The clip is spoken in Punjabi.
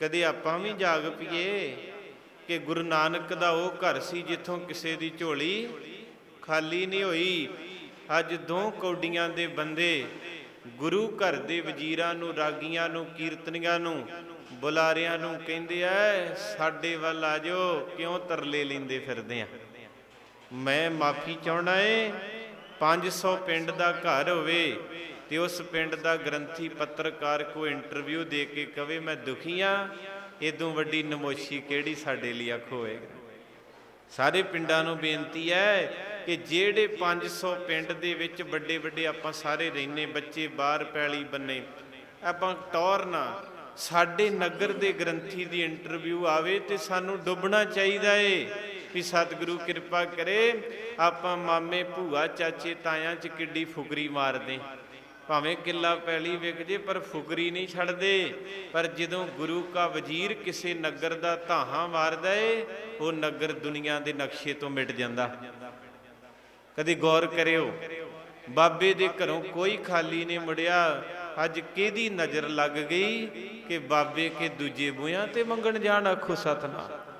ਕਦੇ ਆਪਾਂ ਵੀ ਜਾਗ ਪਈਏ ਕਿ ਗੁਰੂ ਨਾਨਕ ਦਾ ਉਹ ਘਰ ਸੀ ਜਿੱਥੋਂ ਕਿਸੇ ਦੀ ਝੋਲੀ ਖਾਲੀ ਨਹੀਂ ਹੋਈ। ਅੱਜ ਦੋ ਕੌਡੀਆਂ ਦੇ ਬੰਦੇ ਗੁਰੂ ਘਰ ਦੇ ਵਜ਼ੀਰਾਂ ਨੂੰ, ਰਾਗੀਆਂ ਨੂੰ, ਕੀਰਤਨੀਆਂ ਨੂੰ, ਬੁਲਾਰਿਆਂ ਨੂੰ ਕਹਿੰਦੇ ਐ ਸਾਡੇ ਵੱਲ ਆ ਜਾਓ, ਕਿਉਂ ਤਰਲੇ ਲੈਂਦੇ ਫਿਰਦੇ ਆ? ਮੈਂ ਮਾਫੀ ਚਾਹਣਾ ਏ 500 ਪਿੰਡ ਦਾ ਘਰ ਹੋਵੇ ਤੇ ਉਸ ਪਿੰਡ ਦਾ ਗ੍ਰੰਥੀ ਪੱਤਰਕਾਰ ਕੋ ਇੰਟਰਵਿਊ ਦੇ ਕੇ ਕਵੇ, ਮੈਂ ਦੁਖੀ ਆ ਇਦੋਂ ਵੱਡੀ ਨਮੋਸ਼ੀ ਕਿਹੜੀ ਸਾਡੇ ਲਈ ਆਖੋ ਹੋਏਗਾ? ਸਾਰੇ ਪਿੰਡਾਂ ਨੂੰ ਬੇਨਤੀ ਹੈ ਕਿ ਜਿਹੜੇ 500 ਪਿੰਡ ਦੇ ਵਿੱਚ ਵੱਡੇ ਵੱਡੇ ਆਪਾਂ ਸਾਰੇ ਰਹਿੰਨੇ ਬੱਚੇ, ਬਾਹਰ ਪੈਲੀ ਬੰਨੇ, ਆਪਾਂ ਟੌਰ ਨਾ, ਸਾਡੇ ਨਗਰ ਦੇ ਗ੍ਰੰਥੀ ਦੀ ਇੰਟਰਵਿਊ ਆਵੇ ਤੇ ਸਾਨੂੰ ਡੁੱਬਣਾ ਚਾਹੀਦਾ ਏ ਵੀ ਸਤਿਗੁਰੂ ਕਿਰਪਾ ਕਰੇ, ਆਪਾਂ ਮਾਮੇ ਭੂਆ ਚਾਚੇ ਤਾਇਆਂ ਚ ਕਿੱਡੀ ਫੁਕਰੀ ਮਾਰਦੇ। ਭਾਵੇਂ ਕਿੱਲਾ ਪੈਲੀ ਵਿਕ ਜੇ, ਪਰ ਫੁਕਰੀ ਨਹੀਂ ਛੱਡਦੇ। ਪਰ ਜਦੋਂ ਗੁਰੂ ਕਾ ਵਜ਼ੀਰ ਕਿਸੇ ਨਗਰ ਦਾ ਧਾਹਾਂ ਮਾਰਦਾ ਏ, ਉਹ ਨਗਰ ਦੁਨੀਆ ਦੇ ਨਕਸ਼ੇ ਤੋਂ ਮਿਟ ਜਾਂਦਾ। ਕਦੀ ਗੌਰ ਕਰਿਓ, ਬਾਬੇ ਦੇ ਘਰੋਂ ਕੋਈ ਖਾਲੀ ਨਹੀਂ ਮੁੜਿਆ। ਅੱਜ ਕਿਹਦੀ ਨਜ਼ਰ ਲੱਗ ਗਈ ਕਿ ਬਾਬੇ ਕੇ ਦੂਜੇ ਬੂਆਂ ਤੇ ਮੰਗਣ ਜਾਣ ਆਖੋ ਸਤਨਾਮ।